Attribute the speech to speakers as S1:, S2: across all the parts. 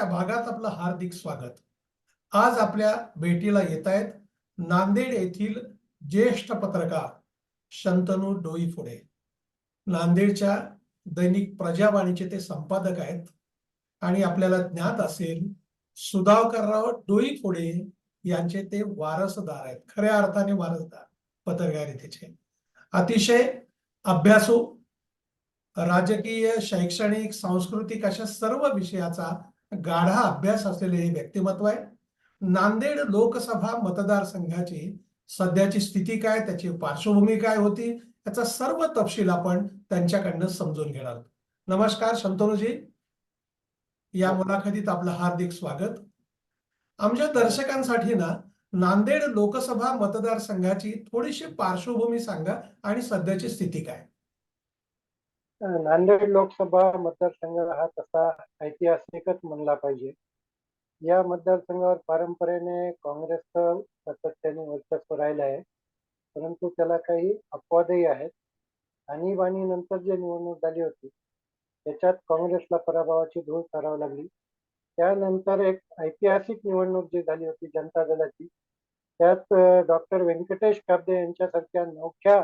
S1: या भागात आपलं हार्दिक स्वागत. आज आपल्या भेटीला येत आहेत नांदेड येथील ज्येष्ठ पत्रकार शंतनू डोईफोडे. नांदेडच्या दैनिक प्रजावाणीचे ते संपादक आहेत आणि आपल्याला ज्ञात असेल सुधाकरराव डोईफोडे यांचे ते वारसदार आहेत. खऱ्या अर्थाने वारसदार पत्रकारितेचे. अतिशय अभ्यासू राजकीय शैक्षणिक सांस्कृतिक अशा सर्व विषयाचा गाढा अभ्यास असलेले हे व्यक्तिमत्व आहे. नांदेड लोकसभा मतदारसंघाची सध्याची स्थिती काय? त्याची पार्श्वभूमी काय होती? याचा सर्व तपशील आपण त्यांच्याकडनं समजून घेणार आहोत. नमस्कार शंतनुजी. या मुलाखतीत आपलं हार्दिक स्वागत. आमच्या दर्शकांसाठी ना नांदेड लोकसभा मतदारसंघाची थोडीशी पार्श्वभूमी सांगा आणि सध्याची स्थिती काय?
S2: नांदेड लोकसभा मतदारसंघ हा तसा ऐतिहासिकच म्हणला पाहिजे. या मतदारसंघावर पारंपरेने काँग्रेसचं सातत्याने वर्चस्व राहिलं आहे. परंतु त्याला काही अपवादही आहेत. आणीबाणी नंतर जी निवडणूक झाली होती त्याच्यात काँग्रेसला पराभवाची धूळ करावी लागली. त्यानंतर एक ऐतिहासिक निवडणूक जी झाली होती जनता दलाची त्यात डॉक्टर व्यंकटेश काब्दे यांच्यासारख्या नवख्या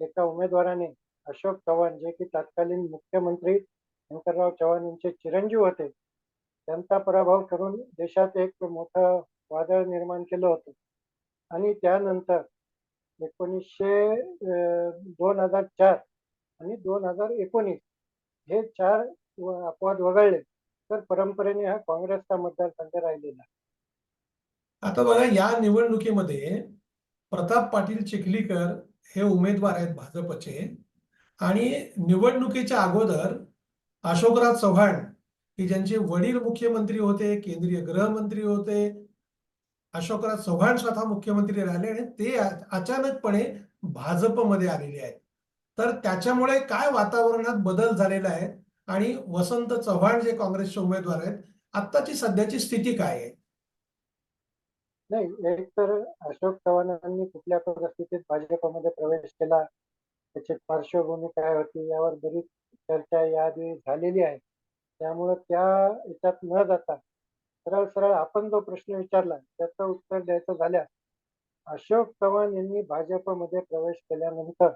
S2: एका उमेदवाराने अशोक चव्हाण जे की तत्कालीन मुख्यमंत्री शंकरराव चव्हाण यांचे चिरंजीव होते त्यांचा पराभव करून देशात एक मोठं वादळ निर्माण केलं होतं. आणि त्यानंतर एकोणीसशे दोन हजार चार आणि दोन हजार एकोणीस हे चार अपवाद वगळले तर परंपरेने हा काँग्रेसचा मतदारसंघ राहिलेला.
S1: आता बघा या निवडणुकीमध्ये प्रताप पाटील चिखलीकर हे उमेदवार आहेत भाजपचे. आणि निवडणुकीच्या अगोदर अशोकराव चव्हाण की ज्यांचे वडील मुख्यमंत्री होते केंद्रीय गृहमंत्री होते अशोकराव चव्हाण स्वतः मुख्यमंत्री राहिले आणि ते अचानकपणे भाजपमध्ये आलेले आहेत. तर त्याच्यामुळे काय वातावरणात बदल झालेला आहे आणि वसंत चव्हाण जे काँग्रेसचे उमेदवार आहेत आत्ताची सध्याची स्थिती काय आहे?
S2: नाही एक तर अशोक चव्हाणांनी कुठल्या परिस्थितीत भाजपमध्ये प्रवेश केला त्याची पार्श्वभूमी काय होती यावर बरीच चर्चा याआधी झालेली आहे. त्यामुळं त्या याच्यात न जाता सरळ सरळ आपण जो प्रश्न विचारला त्याचं उत्तर द्यायचं झाल्यास अशोक चव्हाण यांनी भाजपमध्ये प्रवेश केल्यानंतर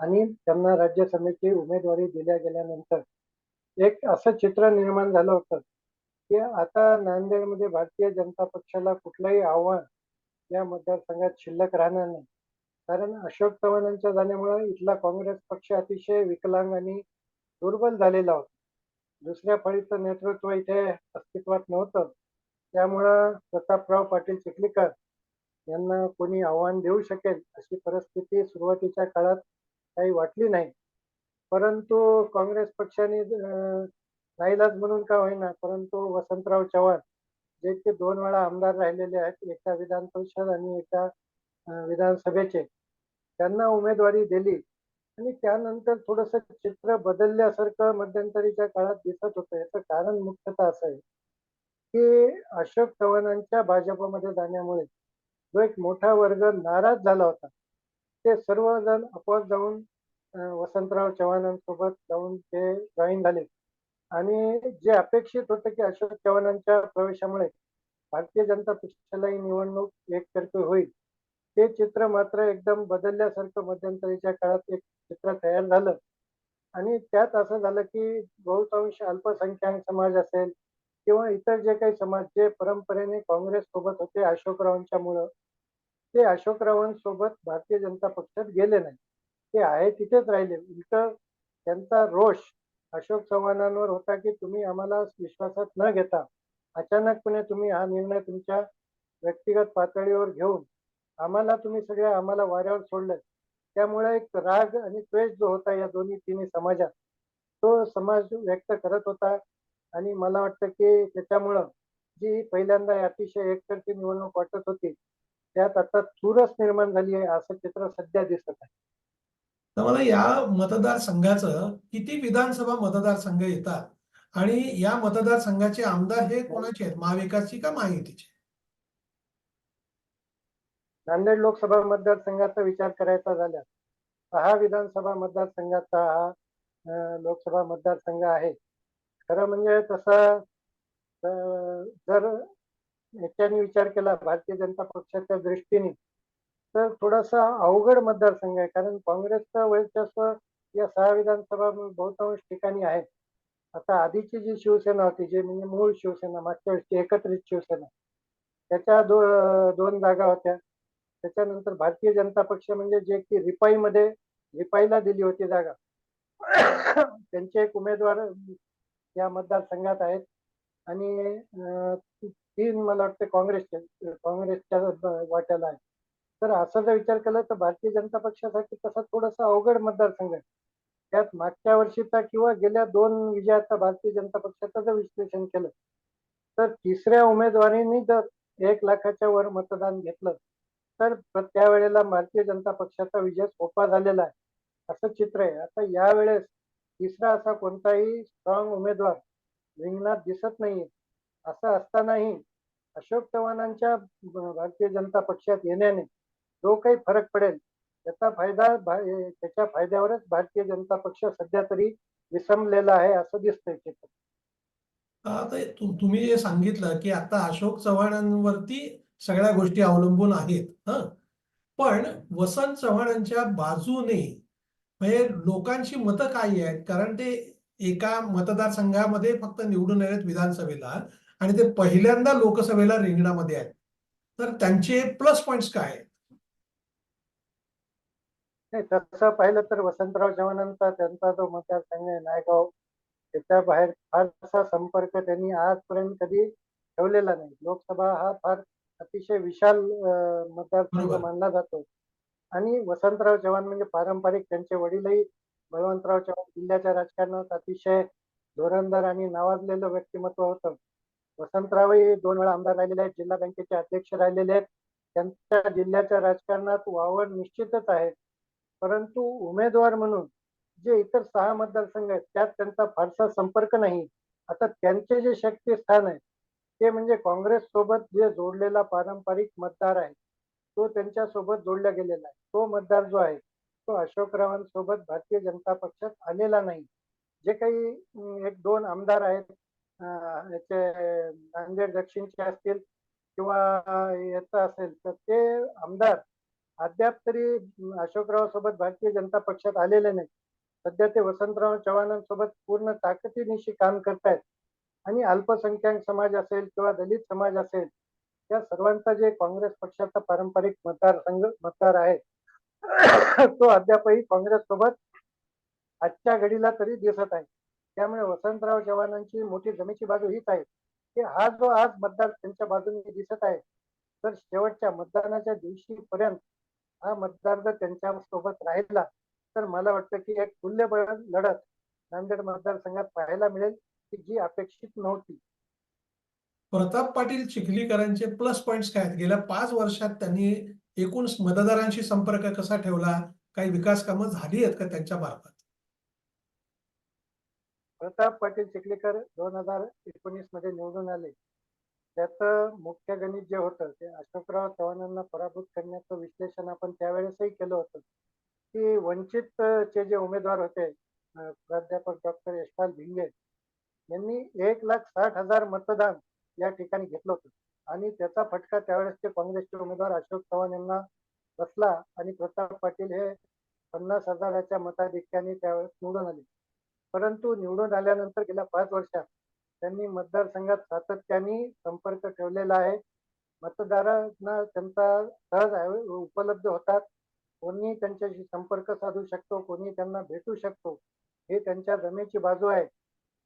S2: आणि त्यांना राज्यसभेची उमेदवारी दिल्या गेल्यानंतर एक असं चित्र निर्माण झालं होतं की आता नांदेडमध्ये भारतीय जनता पक्षाला कुठलंही आव्हान या मतदारसंघात शिल्लक राहणार नाही. कारण अशोक चव्हाणांच्या जाण्यामुळे इथला काँग्रेस पक्ष अतिशय विकलांग आणि दुर्बल झालेला होता. दुसऱ्या फळीचं नेतृत्व इथे अस्तित्वात नव्हतं. त्यामुळं प्रतापराव पाटील चिखलीकर यांना कोणी आव्हान देऊ शकेल अशी परिस्थिती सुरुवातीच्या काळात काही वाटली नाही. परंतु काँग्रेस पक्षाने अं, नाईलाज म्हणून का होईना? परंतु वसंतराव चव्हाण जे ते दोन वेळा आमदार राहिलेले आहेत एका विधान परिषद आणि एका विधानसभेचे. त्यांना उमेदवारी दिली. आणि त्यानंतर थोडस चित्र बदलल्यासारखं मध्यंतरीच्या काळात दिसत होतं. याचं कारण मुख्यतः असं आहे की अशोक चव्हाणांच्या भाजपमध्ये जाण्यामुळे जो एक मोठा वर्ग नाराज झाला होता ते सर्वजण अपवाद जाऊन वसंतराव चव्हाणांसोबत जाऊन ते जॉईन झाले. आणि जे अपेक्षित होतं की अशोक चव्हाणांच्या प्रवेशामुळे भारतीय जनता पक्षालाही निवडणूक एकतर्फी होईल ते चित्र मात्र एकदम बदलल्यासारखं मध्यंतरीच्या काळात एक चित्र तयार झालं. आणि त्यात असं झालं की बहुतांश अल्पसंख्याक समाज असेल किंवा इतर जे काही समाज जे परंपरेने काँग्रेस सोबत होते अशोकरावांच्यामुळं ते अशोकरावांसोबत भारतीय जनता पक्षात गेले नाही ते आहे तिथेच राहिले. उलट त्यांचा रोष अशोक चव्हाणांवर होता की तुम्ही आम्हाला विश्वासात न घेता अचानकपणे तुम्ही हा निर्णय तुमच्या व्यक्तिगत पातळीवर घेऊन आम्हाला तुम्ही सगळे आम्हाला वाऱ्यावर सोडलं त्यामुळे एक राग आणि द्वेष जो होता या दोन्ही तिन्ही समाजात तो समाज व्यक्त करत होता. आणि मला वाटतं की त्याच्यामुळं जी पहिल्यांदा अतिशय एकतर्फी निवडणूक वाटत होती त्यात आता चुरस निर्माण झाली आहे असं चित्र सध्या दिसत आहे.
S1: तर मला या मतदारसंघाचं किती विधानसभा मतदारसंघ येतात आणि या मतदारसंघाचे आमदार हे कोणाचे आहेत? महाविकासची का माहितीचे
S2: नांदेड लोकसभा मतदारसंघाचा विचार करायचा झाल्यास सहा विधानसभा मतदारसंघाचा हा लोकसभा मतदारसंघ आहे. खरं म्हणजे तसा जर याच्याने विचार केला भारतीय जनता पक्षाच्या दृष्टीने तर थोडासा अवघड मतदारसंघ आहे. कारण काँग्रेसचं वर्चस्व या सहा विधानसभा बहुतांश ठिकाणी आहे. आता आधीची जी शिवसेना होती जी म्हणजे मूळ शिवसेना मागच्या वर्षी एकत्रित शिवसेना त्याच्या दो दोन जागा होत्या. त्याच्यानंतर भारतीय जनता पक्ष म्हणजे जे की रिपाईमध्ये रिपाईला दिली होती जागा. त्यांचे एक उमेदवार या मतदारसंघात आहेत. आणि तीन मला वाटतं काँग्रेसचे काँग्रेसच्या वाट्याला आहे तर असं जर विचार केला तर भारतीय जनता पक्षासाठी तसा थोडासा अवघड मतदारसंघ आहे. त्यात मागच्या वर्षीचा किंवा गेल्या दोन विजयाचा भारतीय जनता पक्षाचं जर विश्लेषण केलं तर तिसऱ्या उमेदवारीने जर एक लाखाच्या वर मतदान घेतलं तर त्यावेळेला भारतीय जनता पक्षाचा विजय सोपा झालेला आहे. असं चित्र आहे. आता यावेळेस तिसरा असा कोणताही स्ट्रॉंग उमेदवार रिंगणात दिसत नाहीये. असं असतानाही अशोक चव्हाणांच्या भारतीय जनता पक्षात येण्याने जो काही फरक पडेल त्याचा फायदा त्याच्या फायद्यावरच भारतीय जनता पक्ष सध्या तरी विसंबलेला आहे असं दिसतंय चित्र.
S1: तुम्ही जे सांगितलं की आता अशोक चव्हाणांवरती सगळ्या गोष्टी अवलंबून आहेत हं. पण वसंत चव्हाणांच्या बाजूने म्हणजे लोकांची मतं काय आहेत? कारण ते एका मतदारसंघामध्ये फक्त निवडून आलेत विधानसभेला आणि ते पहिल्यांदा लोकसभेला रिंगणामध्ये आहेत. तर त्यांचे प्लस पॉइंट्स काय आहेत?
S2: नाही तसं पाहिलं तर वसंतराव चव्हाणांचा त्यांचा जो मतदारसंघ आहे नायगाव त्याच्या बाहेर फारसा संपर्क त्यांनी आजपर्यंत कधी ठेवलेला नाही. लोकसभा हा फार अतिशय विशाल मतदारसंघ. मानला जातो. आणि वसंतराव चव्हाण म्हणजे पारंपरिक त्यांचे वडीलही बळवंतराव चव्हाण जिल्ह्याच्या राजकारणात अतिशय धोरणदार आणि नावाजलेलं व्यक्तिमत्व होतं. वसंतरावही दोन वेळा आमदार राहिलेले आहेत जिल्हा बँकेचे अध्यक्ष राहिलेले आहेत. त्यांच्या जिल्ह्याच्या राजकारणात वावर निश्चितच आहे. परंतु उमेदवार म्हणून जे इतर सहा मतदारसंघ आहेत त्यात त्यांचा फारसा संपर्क नाही. आता त्यांचे जे शक्तीस्थान आहे ते म्हणजे काँग्रेस सोबत जे जोडलेला पारंपरिक मतदार आहे तो त्यांच्यासोबत जोडला गेलेला आहे. तो मतदार जो आहे तो अशोकरावांसोबत भारतीय जनता पक्षात आलेला नाही. जे काही एक दोन आमदार आहेत याचे नांदेड दक्षिणचे असतील किंवा याचं असेल तर ते आमदार अद्याप तरी अशोकराव सोबत भारतीय जनता पक्षात आलेले नाही सध्या ते वसंतराव चव्हाणांसोबत पूर्ण ताकदीनिशी काम करतायत. आणि अल्पसंख्याक समाज असेल किंवा दलित समाज असेल या सर्वांचा जे काँग्रेस पक्षाचा पारंपरिक मतदारसंघ मतदार आहे तो अद्यापही काँग्रेस सोबत आजच्या घडीला तरी दिसत आहे. त्यामुळे वसंतराव चव्हाणांची मोठी जमेची बाजू हीच आहे की हा जो आज मतदार त्यांच्या बाजूने दिसत आहे तर शेवटच्या मतदानाच्या दिवशी पर्यंत हा मतदार जर त्यांच्यासोबत राहिला तर मला वाटतं की एक तुल्यबळ लढत नांदेड मतदारसंघात पाहायला मिळेल. की जी अपेक्षित नव्हती.
S1: प्रताप पाटील चिखलीकरांचे प्लस पॉइंट्स काय आहेत? गेल्या पाच वर्षात त्यांनी एकूण मतदारांशी संपर्क कसा ठेवला? काही विकास कामं झाली आहेत का त्यांच्या मार्फत?
S2: प्रताप पाटील चिखलीकर दोन हजार एकोणीसमध्ये निवडून आले. त्याचं मुख्य गणित जे होतं ते अशोकराव चव्हाणांना पराभूत करण्याचं विश्लेषण आपण त्यावेळेसही केलं होतं. की वंचित अं, चे जे उमेदवार होते प्राध्यापक डॉक्टर यशपाल भिंगे यांनी एक लाख साठ हजार मतदान या ठिकाणी घेतलं होतं. आणि त्याचा फटका त्यावेळेसचे काँग्रेसचे उमेदवार अशोक चव्हाण यांना बसला आणि प्रताप पाटील हे पन्नास हजाराच्या मताधिक्याने त्यावेळेस निवडून आले. परंतु निवडून आल्यानंतर गेल्या पाच वर्षात त्यांनी मतदारसंघात सातत्याने संपर्क ठेवलेला आहे. मतदारांना त्यांचा सहज उपलब्ध होतात. कोणी त्यांच्याशी संपर्क साधू शकतो कोणी त्यांना भेटू शकतो. हे त्यांच्या जमेची बाजू आहे.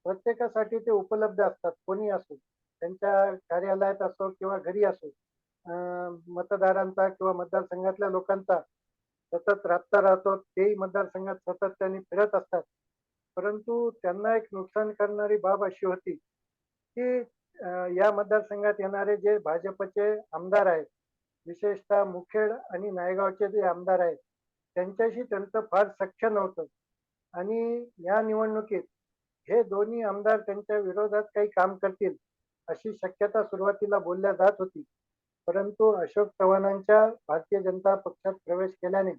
S2: प्रत्येकासाठी ते उपलब्ध असतात. कोणी असो त्यांच्या कार्यालयात असो किंवा घरी असो मतदारांचा किंवा मतदारसंघातल्या लोकांचा सतत राबता राहतो तेही मतदारसंघात सतत त्यांनी फिरत असतात. परंतु त्यांना एक नुकसान करणारी बाब अशी होती की या मतदारसंघात येणारे जे भाजपचे आमदार आहेत विशेषतः मुखेड आणि नायगावचे जे आमदार आहेत त्यांच्याशी त्यांचं फार सख्य नव्हतं. आणि या निवडणुकीत हे दोन्ही आमदार त्यांच्या विरोधात काही काम करतील अशी शक्यता सुरुवातीला बोलल्या जात होती. परंतु अशोक चव्हाणांच्या भारतीय जनता पक्षात प्रवेश केल्याने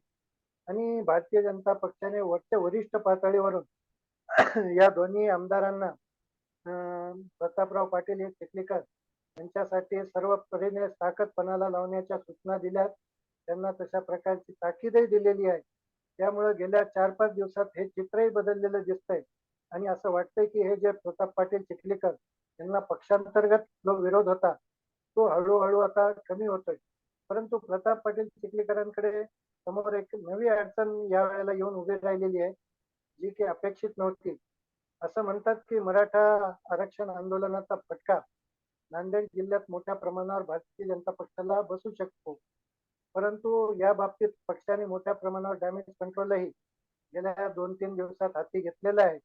S2: आणि भारतीय जनता पक्षाने वरच्या वरिष्ठ पातळीवरून या दोन्ही आमदारांना अं, प्रतापराव पाटील हे चिखलीकर यांच्यासाठी सर्व परीने ताकदपणाला लावण्याच्या सूचना दिल्यात. त्यांना तशा प्रकारची ताकीदही दिलेली आहे. त्यामुळे गेल्या चार पाच दिवसात हे चित्रही बदललेलं दिसतंय. आणि असं वाटतंय की हे जे प्रताप पाटील चिखलीकर यांना पक्षांतर्गत जो विरोध होता तो हळूहळू आता कमी होतोय. परंतु प्रताप पाटील चिखलीकरांकडे समोर एक नवी अडचण या वेळेला येऊन उभी राहिलेली आहे जी की अपेक्षित नव्हती. असं म्हणतात की मराठा आरक्षण आंदोलनाचा फटका नांदेड जिल्ह्यात मोठ्या प्रमाणावर भारतीय जनता पक्षाला बसू शकतो. परंतु या बाबतीत पक्षाने मोठ्या प्रमाणावर डॅमेज कंट्रोलही गेल्या दोन तीन दिवसात हाती घेतलेला आहे.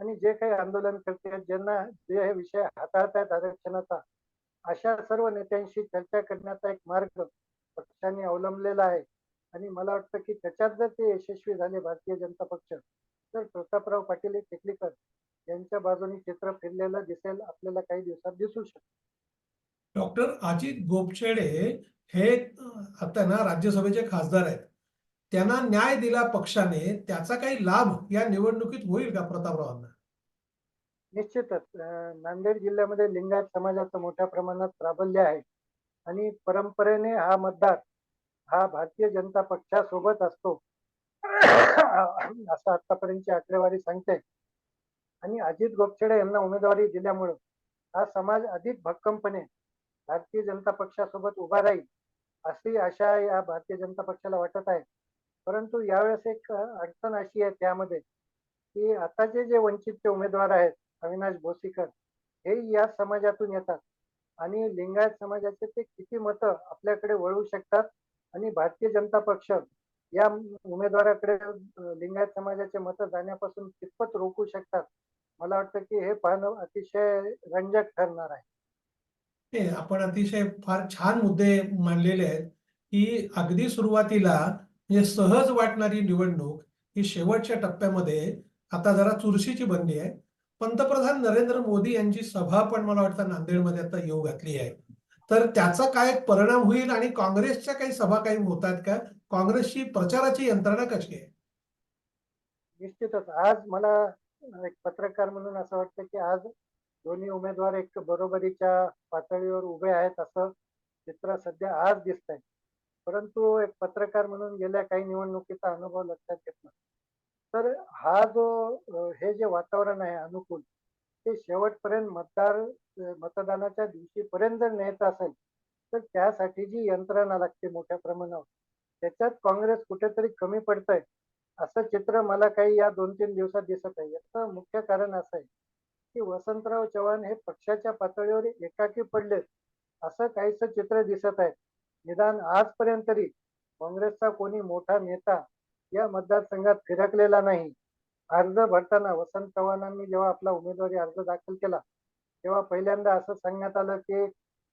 S2: आणि जे काही आंदोलन करते ज्यांना जे हे विषय हाताळतायत आरक्षणाचा अशा सर्व नेत्यांशी चर्चा करण्याचा एक मार्ग पक्षाने अवलंबलेला आहे. आणि मला वाटतं की त्याच्यात जर ते यशस्वी झाले भारतीय जनता पक्ष तर प्रतापराव पाटील हे यांच्या बाजूने चित्र फिरलेलं दिसेल आपल्याला काही दिवसात दिसू शकत.
S1: डॉक्टर अजित गोपछेडे हे आता ना राज्यसभेचे खासदार आहेत. त्यांना न्याय दिला पक्षाने त्याचा काही लाभ या निवडणुकीत होईल का प्रतापरावांना?
S2: निश्चितच. नांदेड जिल्ह्यामध्ये लिंगायत समाजाचं मोठ्या प्रमाणात प्राबल्य आहे. आणि परंपरेने हा मतदार हा भारतीय जनता पक्षासोबत असतो. असं आतापर्यंतची आकडेवारी सांगते. आणि अजित गोपछेडे यांना उमेदवारी दिल्यामुळं हा समाज अधिक भक्कमपणे भारतीय जनता पक्षासोबत उभा राहील अशी आशा या भारतीय जनता पक्षाला वाटत आहे. परंतु यावेळेस एक अडचण अशी आहे त्यामध्ये की आताचे जे वंचितचे उमेदवार आहेत अविनाश भोसीकर हे या समाजातून येतात. आणि लिंगायत समाजाचे ते किती मतं आपल्याकडे वळवू शकतात? आणि भारतीय जनता पक्ष या उमेदवाराकडे लिंगायत समाजाचे मतं जाण्यापासून कितपत रोखू शकतात? मला वाटतं की हे पाहणं अतिशय रंजक ठरणार आहे.
S1: आपण अतिशय फार छान मुद्दे मांडलेले आहेत की अगदी सुरुवातीला म्हणजे सहज वाटणारी निवडणूक ही शेवटच्या टप्प्यामध्ये आता जरा चुरशीची बनली आहे. पंतप्रधान नरेंद्र मोदी यांची सभा पण मला वाटतं नांदेडमध्ये आता येऊ घातली आहे. तर त्याचा काय परिणाम होईल आणि काँग्रेसच्या काही सभा काही होत आहेत का? काँग्रेसची प्रचाराची यंत्रणा कशी आहे?
S2: निश्चितच. आज मला एक पत्रकार म्हणून असं वाटतं की आज दोन्ही उमेदवार एक बरोबरीच्या पातळीवर उभे आहेत असं चित्र सध्या आज दिसतंय. परंतु एक पत्रकार म्हणून गेल्या काही निवडणुकीचा अनुभव लक्षात घेतला तर हा जो हे जे वातावरण आहे अनुकूल ते शेवटपर्यंत मतदार मतदानाच्या दिवशीपर्यंत जर न्यायचं असेल तर त्यासाठी जी यंत्रणा लागते मोठ्या प्रमाणावर त्याच्यात काँग्रेस कुठेतरी कमी पडतंय असं चित्र मला काही या दोन तीन दिवसात दिसत आहे. याचं मुख्य कारण असं आहे की वसंतराव चव्हाण हे पक्षाच्या पातळीवर एकाकी पडलेत असं काहीसं चित्र दिसत आहे. निदान आजपर्यंत तरी काँग्रेसचा कोणी मोठा नेता या मतदारसंघात फिरकलेला नाही. अर्ज भरताना वसंत चव्हाणांनी जेव्हा आपला उमेदवारी अर्ज दाखल केला तेव्हा पहिल्यांदा असं सांगण्यात आलं की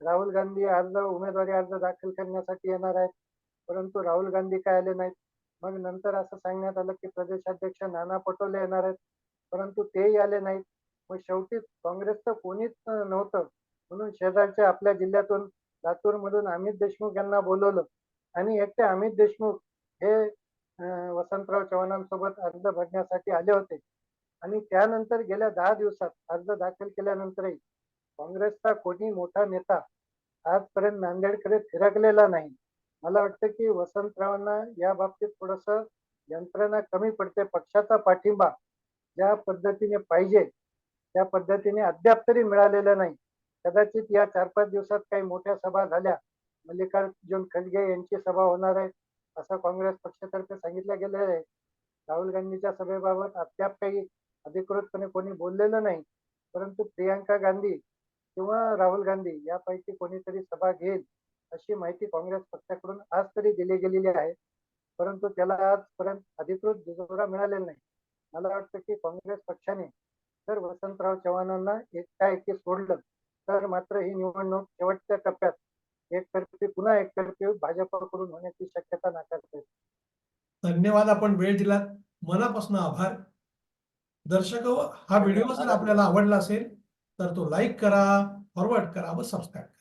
S2: राहुल गांधी अर्ज उमेदवारी अर्ज दाखल करण्यासाठी येणार आहेत. परंतु राहुल गांधी काय आले नाहीत? मग नंतर असं सांगण्यात आलं की प्रदेशाध्यक्ष नाना पटोले येणार आहेत. परंतु तेही आले नाहीत. मग शेवटी काँग्रेसचं कोणीच नव्हतं. म्हणून शेजारच्या आपल्या जिल्ह्यातून लातूर मधून अमित देशमुख यांना बोलवलं. आणि एकटे अमित देशमुख हे वसंतराव चव्हाणांसोबत अर्ज भरण्यासाठी आले होते. आणि त्यानंतर गेल्या दहा दिवसात अर्ज दाखल केल्यानंतरही काँग्रेसचा कोणी मोठा नेता आजपर्यंत नांदेडकडे फिरकलेला नाही. मला वाटतं की वसंतरावांना या बाबतीत थोडस यंत्रणा कमी पडते. पक्षाचा पाठिंबा ज्या पद्धतीने पाहिजे त्या पद्धतीने अद्याप तरी मिळालेला नाही. कदाचित या चार पाच दिवसात काही मोठ्या सभा झाल्या. मल्लिकार्जुन खडगे यांची सभा होणार आहे असं काँग्रेस पक्षातर्फे सांगितलं गेलं आहे. राहुल गांधीच्या सभेबाबत अद्याप काही अधिकृतपणे कोणी बोललेलं नाही. परंतु प्रियांका गांधी किंवा राहुल गांधी यापैकी कोणीतरी सभा घेईल अशी माहिती काँग्रेस पक्षाकडून आज तरी दिली गेलेली आहे. परंतु त्याला आजपर्यंत अधिकृत दुजोरा मिळालेला नाही. मला वाटतं की काँग्रेस पक्षाने जर वसंतराव चव्हाणांना एकाएकी सोडलं. तर मात्र ही निवडणूक शेवटच्या टप्प्यात एकतर्फी पुन्हा एकतर्फी भाजपकडून होण्याची शक्यता नाकारते.
S1: धन्यवाद आपण वेळ दिला मनापासून आभार. दर्शक हा व्हिडिओ जर आपल्याला आवडला असेल तर तो लाईक करा फॉरवर्ड करा व सबस्क्राईब करा.